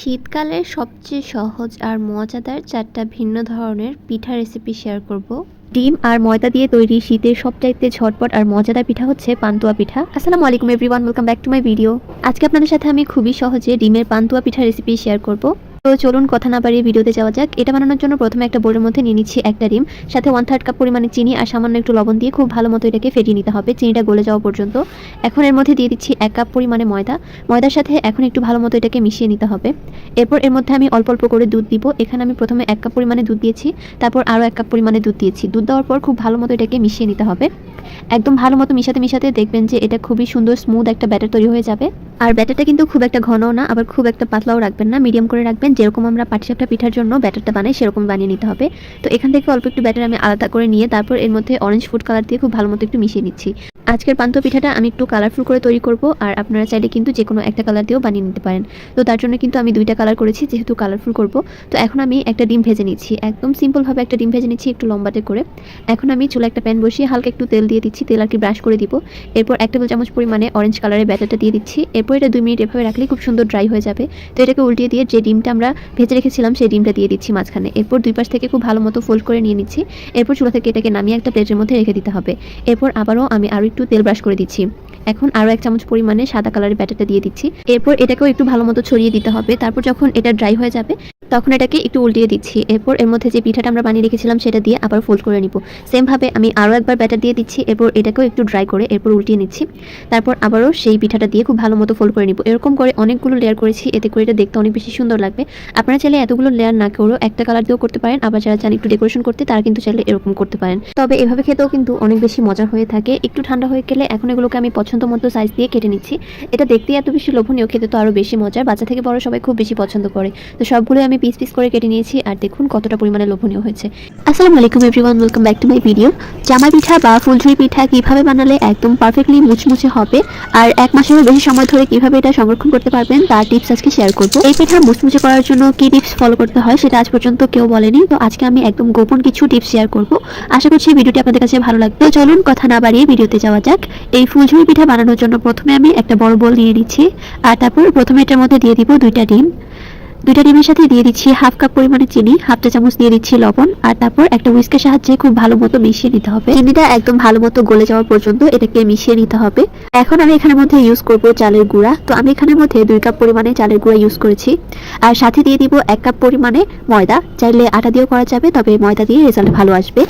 শীতকালের সবচেয়ে সহজ আর মজাদার চারটা ভিন্ন ধরনের পিঠা রেসিপি শেয়ার করব। ডিম আর ময়দা দিয়ে তৈরি শীতের সবচাইতে ঝটপট আর মজাদার পিঠা হচ্ছে পান্তুয়া পিঠা। আসসালামু আলাইকুম everyone welcome back to my video আজকে আপনাদের সাথে আমি খুবই সহজে ডিমের পান্তুয়া পিঠা রেসিপি শেয়ার করব। তো চলুন কথা না বাড়িয়ে ভিডিওতে যাওয়া যাক। এটা বানানোর জন্য প্রথমে একটা বোর্ডের মধ্যে নিয়ে নিচ্ছি একটা ডিম। সাথে ওয়ান থার্ড কাপ পরিমাণে চিনি আর সামান্য একটু লবণ দিয়ে খুব ভালো মতো এটাকে ফেটিয়ে নিতে হবে। চিনিটা গলে যাওয়া পর্যন্ত। এখন এর মধ্যে দিয়ে দিচ্ছি এক কাপ পরিমাণে ময়দা। ময়দার সাথে এখন একটু ভালো মতো এটাকে মিশিয়ে নিতে হবে। এরপর এর মধ্যে আমি অল্প অল্প করে দুধ দিব। এখানে আমি প্রথমে এক কাপ পরিমাণে দুধ দিয়েছি। তারপর আরও এক কাপ পরিমাণে দুধ দিয়েছি। দুধ দেওয়ার পর খুব ভালো মতো এটাকে মিশিয়ে নিতে হবে। একদম ভালো মতো মিশাতে মিশাতে দেখবেন যে এটা খুবই সুন্দর স্মুথ একটা ব্যাটার তৈরি হয়ে যাবে। আর ব্যাটারটা কিন্তু খুব একটা ঘন না, আবার খুব একটা পাতলাও রাখবেন না মিডিয়াম করে রাখবেন। যেরকম আমরা পাটিসাপটা পিঠার জন্য ব্যাটারটা বানাই, সেরকম বানিয়ে নিতে হবে। তো এখান থেকে অল্প একটু ব্যাটার আমি আলাদা করে নিয়ে তারপর এর মধ্যে অরেঞ্জ ফুড কালার দিয়ে খুব ভালো মতো একটু মিশিয়ে নিচ্ছি। আজকের পান্ত পিঠাটা আমি একটু কালারফুল করে তৈরি করব, আর আপনারা চাইলে কিন্তু যে কোনো একটা কালার দিয়েও বানিয়ে নিতে পারেন। তো তার জন্য কিন্তু আমি দুইটা কালার করেছি, যেহেতু কালারফুল করব। তো এখন আমি একটা ডিম ভেজে নিচ্ছি। একদম সিম্পলভাবে একটা ডিম ভেজে নিচ্ছি একটু লম্বাটে করে। এখন আমি চুলা একটা প্যান বসিয়ে হালকা একটু তেল দিয়ে দিচ্ছি, তেল আর কি ব্রাশ করে দিব। এরপর এক টেবিল চামচ পরিমাণে অরেঞ্জ কালারের ব্যাটারটা দিয়ে দিচ্ছি। এরপর এটা দুই মিনিট এভাবে রাখলে খুব সুন্দর ড্রাই হয়ে যাবে। তো এটাকে উল্টিয়ে দিয়ে যে ডিমটা আমরা ভেজে রেখেছিলাম, সেই ডিমটা দিয়ে দিচ্ছি মাঝখানে। এরপর দুই পাশ থেকে খুব ভালো মতো ফোল্ড করে নিয়ে নিচ্ছি। এরপর চুলা থেকে এটাকে নামিয়ে একটা প্লেটের মধ্যে রেখে দিতে হবে। এরপর আবারও আমি আরও তেল ব্রাশ করে দিচ্ছি। এখন আরও এক চামচ পরিমাণে সাদা কালারের ব্যাটারটা দিয়ে দিচ্ছি। এরপর এটাকেও একটু ভালো মতো ছড়িয়ে দিতে হবে। তারপর যখন এটা ড্রাই হয়ে যাবে তখন এটাকে একটু উল্টিয়ে দিচ্ছি। এরপর এর মধ্যে যে পিঠাটা আমরা বানিয়ে রেখেছিলাম, সেটা দিয়ে আবার ফোল্ড করে নিব। সেমভাবে আমি আরও একবার ব্যাটার দিয়ে দিচ্ছি, এরপর এটাকেও একটু ড্রাই করে এরপর উল্টিয়ে নিচ্ছি। তারপর আবারও সেই পিঠাটা দিয়ে খুব ভালো মতো ফোল্ড করে নিব। এরকম করে অনেকগুলো লেয়ার করেছি, এতে করে এটা দেখতে অনেক বেশি সুন্দর লাগবে। আপনারা চাইলে এতগুলো লেয়ার না করেও একটা কালার দিয়েও করতে পারেন, আবার যারা চান একটু ডেকোরেশন করতে, তারা কিন্তু চাইলে এরকম করতে পারেন। তবে এভাবে খেতেও কিন্তু অনেক বেশি মজার হয়ে থাকে। একটু ঠান্ডা হয়ে গেলে এখন এগুলোকে আমি পছন্দ মতো সাইজ দিয়ে কেটে নিচ্ছি। এটা দেখতে এত বেশি লোভনীয়, খেতে তো আরও বেশি মজার। বাচ্চা থেকে বড় সবাই খুব বেশি পছন্দ করে। তো সবগুলো আমি পিস পিস করে কেটে নিয়েছি আর দেখুন কতটা পরিমাণে লোভনীয় হয়েছে। আসসালামু আলাইকুম everyone welcome back to my video জামা পিঠা বা ফুলঝুরি পিঠা কীভাবে বানালে একদম পারফেক্টলি মুচমুচে হবে আর এক মাসেরও বেশি সময় ধরে কীভাবে এটা সংরক্ষণ করতে পারবেন তার টিপস আজকে শেয়ার করব। এই পিঠা মুচমুচে করার জন্য কি টিপস ফলো করতে হয় সেটা আজ পর্যন্ত কেউ বলেনি, তো আজকে আমি একদম গোপন কিছু টিপস শেয়ার করব। আশা করছি ভিডিওটি আপনাদের কাছে ভালো লাগবে। চলুন কথা না বাড়িয়ে ভিডিওতে যাওয়া যাক। এই ফুলঝুরি পিঠা বানানোর জন্য প্রথমে আমি একটা বড় বোল নিয়ে নিচ্ছি আর তারপর প্রথমে এটার মধ্যে দিয়ে দিব দুইটা ডিম। দুইটা ডিমের সাথে দিয়ে দিচ্ছি হাফ কাপ পরিমাণে চিনি, হাফ চা চামচ দিয়ে দিচ্ছি লবণ, আর তারপর একটা উইস্কের সাহায্যে খুব ভালো মতো মিশিয়ে নিতে হবে। চিনিটা একদম ভালো মতো গলে যাওয়া পর্যন্ত এটাকে মিশিয়ে নিতে হবে। এখন আমি এখানের মধ্যে ইউজ করব চালের গুঁড়া। তো আমি এখানের মধ্যে দুই কাপ পরিমাণে চালের গুঁড়া ইউজ করেছি। আর সাথে দিয়ে দিব এক কাপ পরিমাণে ময়দা। চাইলে আটা দিয়েও করা যাবে, তবে ময়দা দিয়ে রেজাল্ট ভালো আসবে।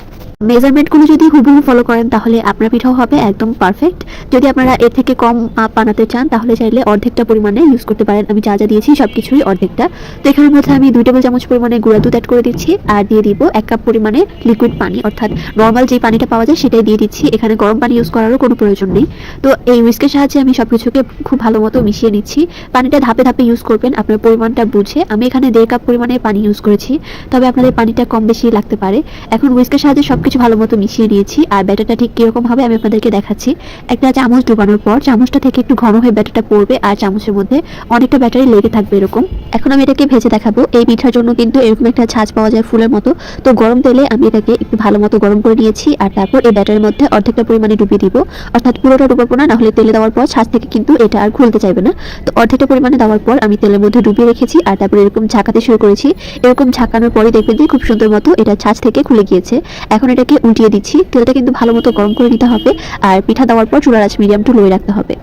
মেজারমেন্টগুলো যদি হুবহু ফলো করেন, তাহলে আপনার পিঠাও হবে একদম পারফেক্ট যদি আপনারা এর থেকে কম বানাতে চান, তাহলে চাইলে অর্ধেকটা পরিমাণে ইউজ করতে পারেন। আমি যা যা দিয়েছি সব কিছুই অর্ধেকটা। তো এখানের মধ্যে আমি দুই টেবিল চামচ পরিমাণে গুঁড়া দুধ অ্যাড করে দিচ্ছি, আর দিয়ে দিব এক কাপ পরিমাণে লিকুইড পানি। অর্থাৎ নর্মাল যে পানিটা পাওয়া যায়, সেটাই দিয়ে দিচ্ছি। এখানে গরম পানি ইউজ করারও কোনো প্রয়োজন নেই। তো এই উইস্কের সাহায্যে আমি সব কিছুকে খুব ভালো মতো মিশিয়ে নিচ্ছি। পানিটা ধাপে ধাপে ইউজ করবেন, আপনার পরিমাণটা বুঝে। আমি এখানে দেড় কাপ পরিমাণে পানি ইউজ করেছি, তবে আপনাদের পানিটা কম বেশি লাগতে পারে। এখন উইস্কের সাহায্যে সবকিছু ভালো মতো মিশিয়ে নিয়েছি, আর ব্যাটারটা ঠিক কীরকম হবে আমি আপনাদেরকে দেখাচ্ছি। একটা চামচ ডুবানোর পর চামচটা থেকে একটু ঘন হয়ে ব্যাটারটা পড়বে, আর চামচের মধ্যে অনেকটা ব্যাটারি লেগে থাকবে এরকম। এখন আমি এটাকে ভেজে দেখাবো। এই পিঠার জন্য কিন্তু এরকম একটা ছাঁচ পাওয়া যায় ফুলের মতো। তো গরম তেলে আমি এটাকে একটু ভালো মতো গরম করে নিয়েছি, আর তারপর এই ব্যাটারের মধ্যে অর্ধেকটা পরিমাণে ডুবিয়ে দিব। অর্থাৎ পুরোটা ডুবাবো না, নাহলে তেলে দেওয়ার পর ছাঁচ থেকে কিন্তু এটা আর খুলতে চাইবে না। তো অর্ধেকটা পরিমাণে দেওয়ার পর আমি তেলের মধ্যে ডুবিয়ে রেখেছি, আর তারপর এরকম ঝাঁকাতে শুরু করেছি। এরকম ঝাঁকানোর পরে দেখবেন যে খুব সুন্দর মতো এটা ছাঁচ থেকে খুলে গিয়েছে। এখন এটাকে উল্টিয়ে দিচ্ছি। তেলটা কিন্তু ভালো মতো গরম করে নিতে হবে আর পিঠা দেওয়ার পর চুলার আঁচ মিডিয়াম টু লোয়ে রাখতে হবে।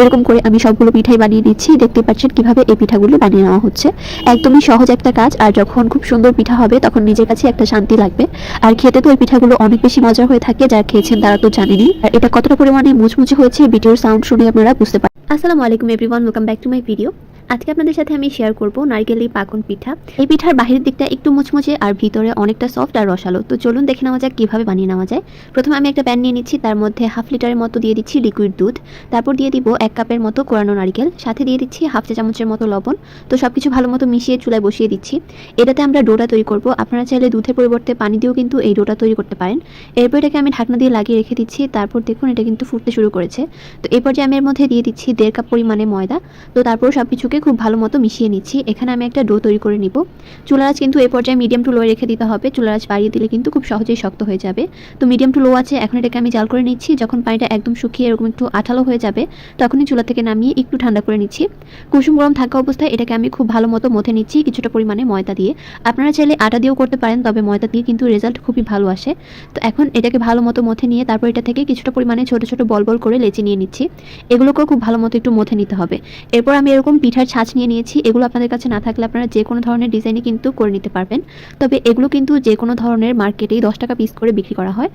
এরকম করে আমি সবগুলো পিঠাই বানিয়ে নিচ্ছি দেখতে পাচ্ছেন কীভাবে এই পিঠাগুলো বানিয়ে নেওয়া হচ্ছে। একদমই সহজ একটা কাজ আর যখন খুব সুন্দর পিঠা হবে তখন নিজের কাছে একটা শান্তি লাগবে। আর খেতে তো এই পিঠাগুলো অনেক বেশি মজা হয়ে থাকে, যারা খেয়েছেন তারা তো জানেনি আর এটা কতটা পরিমাণে মুচমুচে হয়েছে ভিডিওর সাউন্ড শুনে আপনারা বুঝতে পারেন আসসালামু আলাইকুম everyone welcome back to my video আজকে আপনাদের সাথে আমি শেয়ার করব নারকেলি পাকন পিঠা। এই পিঠার বাহিরের দিকটা একটু মুচমুচে আর ভিতরে অনেকটা সফট আর রসালো। তো চলুন দেখে নেওয়া যাক কীভাবে বানিয়ে নেওয়া যায়। প্রথমে আমি একটা প্যান নিয়ে নিচ্ছি, তার মধ্যে হাফ লিটারের মতো দিয়ে দিচ্ছি লিকুইড দুধ। তারপর দিয়ে দিব এক কাপের মতো কোরানো নারকেল, সাথে দিয়ে দিচ্ছি হাফ চা চামচের মতো লবণ। তো সব কিছু ভালো মতো মিশিয়ে চুলায় বসিয়ে দিচ্ছি। এটাতে আমরা ডোটা তৈরি করব। আপনারা চাইলে দুধের পরিবর্তে পানি দিয়েও কিন্তু এই ডোটা তৈরি করতে পারেন। এরপর এটাকে আমি ঢাকনা দিয়ে লাগিয়ে রেখে দিচ্ছি। তারপর দেখুন এটা কিন্তু ফুটতে শুরু করেছে। তো এরপর যে আমি এর মধ্যে দিয়ে দিচ্ছি দেড় কাপ পরিমাণে ময়দা। তো তারপর সব কিছুকে সবগুলোকে খুব ভালো মতো মিশিয়ে নিচ্ছি। এখানে আমি একটা ডো তৈরি করে নিব। চুলার আঁচ কিন্তু এই পর্যায়ে মিডিয়াম টু লোয়ে রেখে দিতে হবে। চুলার আঁচ বাড়িয়ে দিলে কিন্তু খুব সহজেই শক্ত হয়ে যাবে। তো মিডিয়াম টু লো আছে, এখন এটাকে আমি জাল করে নিচ্ছি। যখন পানিটা একদম শুকিয়ে এরকম একটু আঠালো হয়ে যাবে, তখনই চুলা থেকে নামিয়ে একটু ঠান্ডা করে নিচ্ছি। কুসুম গরম থাকা অবস্থায় এটাকে আমি খুব ভালো মতো মথে নিচ্ছি কিছুটা পরিমাণে ময়দা দিয়ে। আপনারা চাইলে আটা দিয়েও করতে পারেন, তবে ময়দা দিয়ে কিন্তু রেজাল্ট খুবই ভালো আসে। তো এখন এটাকে ভালো মতো মথে নিয়ে তারপর এটা থেকে কিছুটা পরিমাণে ছোট ছোট বল বল করে লেচি নিয়ে নিচ্ছি। এগুলোকেও খুব ভালো মতো একটু মথে নিতে হবে। এরপর আমি এরকম পিঠার ছাঁচ নিয়ে নিয়েছি। এগুলো আপনাদের কাছে না থাকলে আপনারা যে কোনো ধরনের ডিজাইনই কিন্তু করে নিতে পারবেন। তবে এগুলো কিন্তু যে কোনো ধরনের মার্কেটেই দশ টাকা পিস করে বিক্রি করা হয়।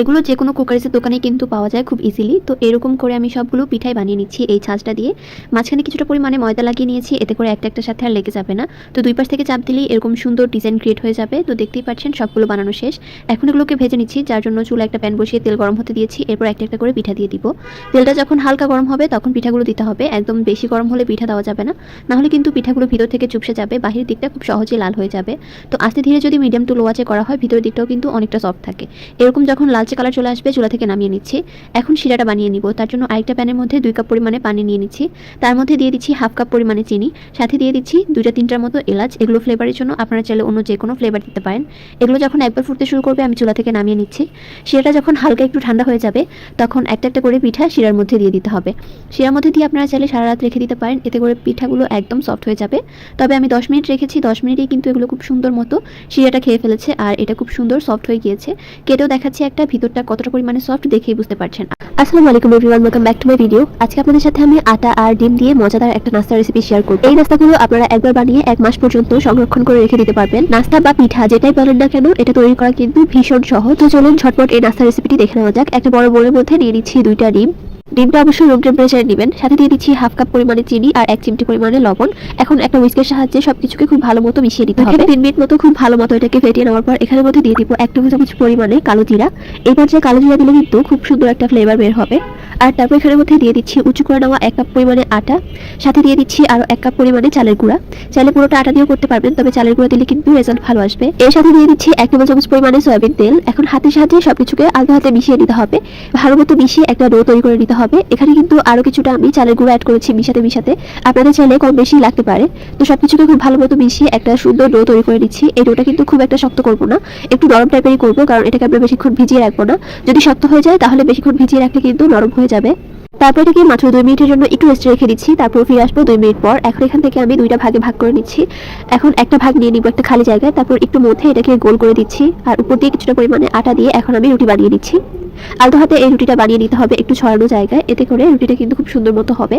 এগুলো যে কোনো কুকারিসের দোকানে কিন্তু পাওয়া যায় খুব ইজিলি তো এরকম করে আমি সবগুলো পিঠাই বানিয়ে নিচ্ছি এই ছাঁচটা দিয়ে। মাঝখানে কিছুটা পরিমাণে ময়দা লাগিয়ে নিয়েছি, এতে করে একটা একটা সাথে আর লেগে যাবে না। তো দুই পাশ থেকে চাপ দিলেই এরকম সুন্দর ডিজাইন ক্রিয়েট হয়ে যাবে। তো দেখতেই পাচ্ছেন সবগুলো বানানো শেষ। এখন এগুলোকে ভেজে নিচ্ছি, যার জন্য চুলা একটা প্যান বসিয়ে তেল গরম হতে দিয়েছি। এরপর একটা একটা করে পিঠা দিয়ে দিব। তেলটা যখন হালকা গরম হবে, তখন পিঠাগুলো দিতে হবে। একদম বেশি গরম হলে পিঠা দেওয়া যাবে না। নাহলে কিন্তু পিঠাগুলো ভিতর থেকে চুপসে যাবে বাহির দিকটা খুব সহজেই লাল হয়ে যাবে। তো আস্তে ধীরে যদি মিডিয়াম টু লো আঁচে করা হয়, ভিতরের দিকটাও কিন্তু অনেকটা সফট থাকে। এরকম যখন লালচে কালার চলে আসবে, চুলা থেকে নামিয়ে নিচ্ছি। এখন শিরাটা বানিয়ে নিব। তার জন্য আরেকটা প্যানের মধ্যে দুই কাপ পরিমাণে পানি নিয়ে নিচ্ছি। তার মধ্যে দিয়ে দিচ্ছি হাফ কাপ পরিমাণে চিনি। সাথে দিয়ে দিচ্ছি দুইটা তিনটার মতো এলাচ। এগুলো ফ্লেভারের জন্য আপনারা চাইলে অন্য যে কোনো ফ্লেভার দিতে পারেন। এগুলো যখন একবার ফুটতে শুরু করবে, আমি চুলা থেকে নামিয়ে নিচ্ছি। শিরাটা যখন হালকা একটু ঠান্ডা হয়ে যাবে, তখন একটা একটা করে পিঠা শিরার মধ্যে দিয়ে দিতে হবে। শিরার মধ্যে দিয়ে আপনারা চাইলে সারা রাত রেখে দিতে পারেন। এতে করে পিঠাগুলো একদম সফট হয়ে যাবে। তবে আমি দশ মিনিট রেখেছি। দশ মিনিটেই কিন্তু এগুলো খুব সুন্দর মতো শিরাটা খেয়ে ফেলেছে। আর এটা খুব সুন্দর সফট হয়ে গিয়েছে। কেটেও দেখাচ্ছি একটা ভিতরটা কতটা পরিমাণে সফট দেখেই বুঝতে পারছেন। আসসালামু আলাইকুম everyone welcome back to my video আজকে আপনাদের সাথে আমি আটা আর ডিম দিয়ে মজাদার একটা নাস্তার রেসিপি শেয়ার করব। এই নাস্তাগুলো আপনারা একবার বানিয়ে এক মাস পর্যন্ত সংরক্ষণ করে রেখে দিতে পারবেন। নাস্তা বা পিঠা যেটাই বলেন না কেন, এটা তৈরি করা কিন্তু ভীষণ সহজ। তো চলুন ঝটপট এই নাস্তা রেসিপিটি দেখে নেওয়া যাক। একটা বড় বোলের মধ্যে নিয়ে নিচ্ছি দুইটা ডিম। ডিমটা অবশ্যই রুম টেম্পারেচারে নেবেন। সাথে দিয়ে দিচ্ছি হাফ কাপ পরিমাণে চিনি আর এক চিমটি পরিমাণে লবণ। এখন একটা হুইস্কের সাহায্যে সবকিছুকে খুব ভালো মতো মিশিয়ে নিতে হবে। তিন মিনিট মতো খুব ভালো মতো এটাকে ফেটিয়ে নেওয়ার পর এখানের মধ্যে দিয়ে দিব এক টেবিল চামচ পরিমাণে কালো জিরা। এই পর্যায়ে কালো জিরা দিলে কিন্তু খুব সুন্দর একটা ফ্লেভার বের হবে। আর তারপর এখানের মধ্যে দিয়ে দিচ্ছি উঁচু করে নেওয়া এক কাপ পরিমাণে আটা। সাথে দিয়ে দিচ্ছি আরও এক কাপ পরিমাণে চালের গুঁড়া। চাইলে পুরোটা আটা দিয়েও করতে পারবেন তবে চালের গুঁড়া দিলে কিন্তু রেজাল্ট ভালো আসবে। এর সাথে দিয়ে দিচ্ছি এক টেবিল চামচ পরিমাণে সয়াবিন তেল। এখন হাতের সাহায্যে সবকিছুকে আলগা হাতে মিশিয়ে নিতে হবে। ভালো মতো মিশিয়ে একটা ডো তৈরি করে নিতে হবে এখানে কিন্তু আরও কিছুটা আমি চালের গুঁড়ো অ্যাড করেছি মিশাতে মিশাতে। আপনাদের চাইলে কম বেশি লাগতে পারে। তো সব কিছুকে খুব ভালো মতো মিশিয়ে একটা সুন্দর ডো তৈরি করে নিচ্ছি। এই ডোটা কিন্তু খুব একটা শক্ত করব না। একটু নরম টাইপেরই করব, কারণ এটাকে আমরা বেশিক্ষণ ভিজিয়ে রাখব না। যদি শক্ত হয়ে যায়, তাহলে বেশিক্ষণ ভিজিয়ে রাখলে কিন্তু নরম হয়ে যাবে। তারপর এটাকে মাত্র দুই মিনিটের জন্য একটু রেস্টে রেখে দিচ্ছি, তারপর ফিরে আসব দুই মিনিট পর। এখন এখান থেকে আমি দুইটা ভাগে ভাগ করে নিচ্ছি। এখন একটা ভাগ নিয়ে নিব একটা খালি জায়গায়, তারপর একটু মধ্যে এটাকে গোল করে দিচ্ছি। আর উপর দিয়ে কিছুটা পরিমাণে আটা দিয়ে এখন আমি রুটি বানিয়ে নিচ্ছি। আলতো হাতে এই রুটিটা বানিয়ে নিতে হবে একটু ছড়ানো জায়গায়, এতে করে রুটিটা কিন্তু খুব সুন্দর মতো হবে।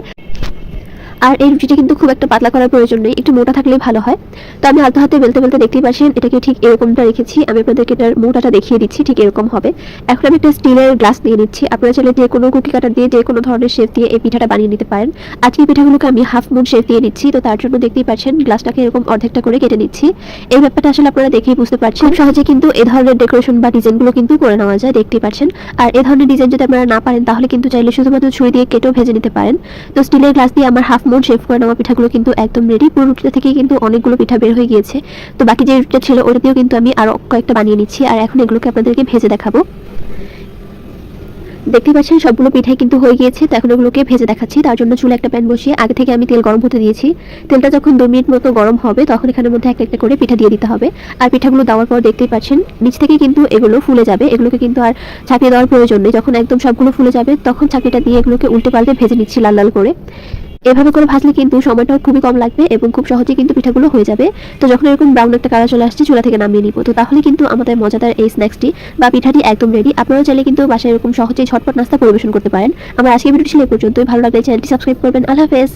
আর এই রুটিটা কিন্তু খুব একটা পাতলা করার প্রয়োজন নেই, একটু মোটা থাকলেই ভালো হয়। তো আমি আলতো হাতে বেলতে বেলতে দেখতেই পাচ্ছেন, এটাকে ঠিক এরকমটা রেখেছি। আমি আপনাদেরকে এটার মোটাটা দেখিয়ে দিচ্ছি, ঠিক এরকম হবে। এখন আমি একটা স্টিলের গ্লাস নিয়ে নিচ্ছি। আপনারা চাইলে যে কোনো কুকি কাটার দিয়ে, যে কোনো ধরনের শেপ দিয়ে এই পিঠাটা বানিয়ে নিতে পারেন। আজকে পিঠাগুলোকে আমি হাফ মুন শেপ দিয়ে নিচ্ছি, তো তার জন্য দেখতেই পাচ্ছেন গ্লাসটাকে এরকম অর্ধেকটা করে কেটে নিচ্ছি। এই ব্যাপারটা আসলে আপনারা দেখেই বুঝতে পারছেন। সহজে কিন্তু এ ধরনের ডেকোরেশন বা ডিজাইনগুলো কিন্তু করে নেওয়া যায়, দেখতেই পাচ্ছেন। আর এ ধরনের ডিজাইন যদি আপনারা না পারেন, তাহলে কিন্তু চাইলে শুধুমাত্র ছুরি দিয়ে কেটেও ভেজে নিতে পারেন। তো স্টিলের গ্লাস দিয়ে আমার হাফ মুন শেপ করে নেওয়া পিঠাগুলো কিন্তু একদম রেডি পুরো রুটিটা থেকে কিন্তু অনেকগুলো পিঠা বের হয়ে গিয়েছে। তো বাকি যে রুটিটা ছিল, ওটা দিয়েও কিন্তু আমি আরও কয়েকটা বানিয়ে নিচ্ছি। আর এখন এগুলোকে আপনাদেরকে ভেজে দেখাবো। দেখতে পাচ্ছেন, সবগুলো পিঠাই কিন্তু হয়ে গিয়েছে। তো এখন ওগুলোকে ভেজে দেখাচ্ছি। তার জন্য চুলে একটা প্যান বসিয়ে আগে থেকে আমি তেল গরম হতে দিয়েছি। তেলটা যখন দু মিনিট মতো গরম হবে, তখন এখানের মধ্যে একটা একটা করে পিঠা দিয়ে দিতে হবে। আর পিঠাগুলো দেওয়ার পর দেখতেই পাচ্ছেন, নিচ থেকে কিন্তু এগুলো ফুলে যাবে। এগুলোকে কিন্তু আর ছাঁকিয়ে দেওয়ার প্রয়োজন নেই। যখন একদম সবগুলো ফুলে যাবে, তখন ছাঁকিটা দিয়ে এগুলোকে উল্টে পাল্টে ভেজে নিচ্ছি লাল লাল করে। এভাবে করে ভাজলে কিন্তু সময়টাও খুবই কম লাগবে এবং খুব সহজে কিন্তু পিঠাগুলো হয়ে যাবে। তো যখন এরকম ব্রাউন একটা কালার চলে আসছে, চুলা থেকে নামিয়ে নিব। তো তাহলে কিন্তু আমাদের মজাদার এই স্ন্যাক্সটি বা পিঠাটি একদম রেডি আপনারা চাইলে কিন্তু বাসায় এরকম সহজেই ঝটপট নাস্তা পরিবেশন করতে পারেন। আমার আজকে ভিডিওটি ছিল পর্যন্তই। ভালো লাগলে চ্যানেলটি সাবস্ক্রাইব করবেন। আল্লাহ হাফেজ।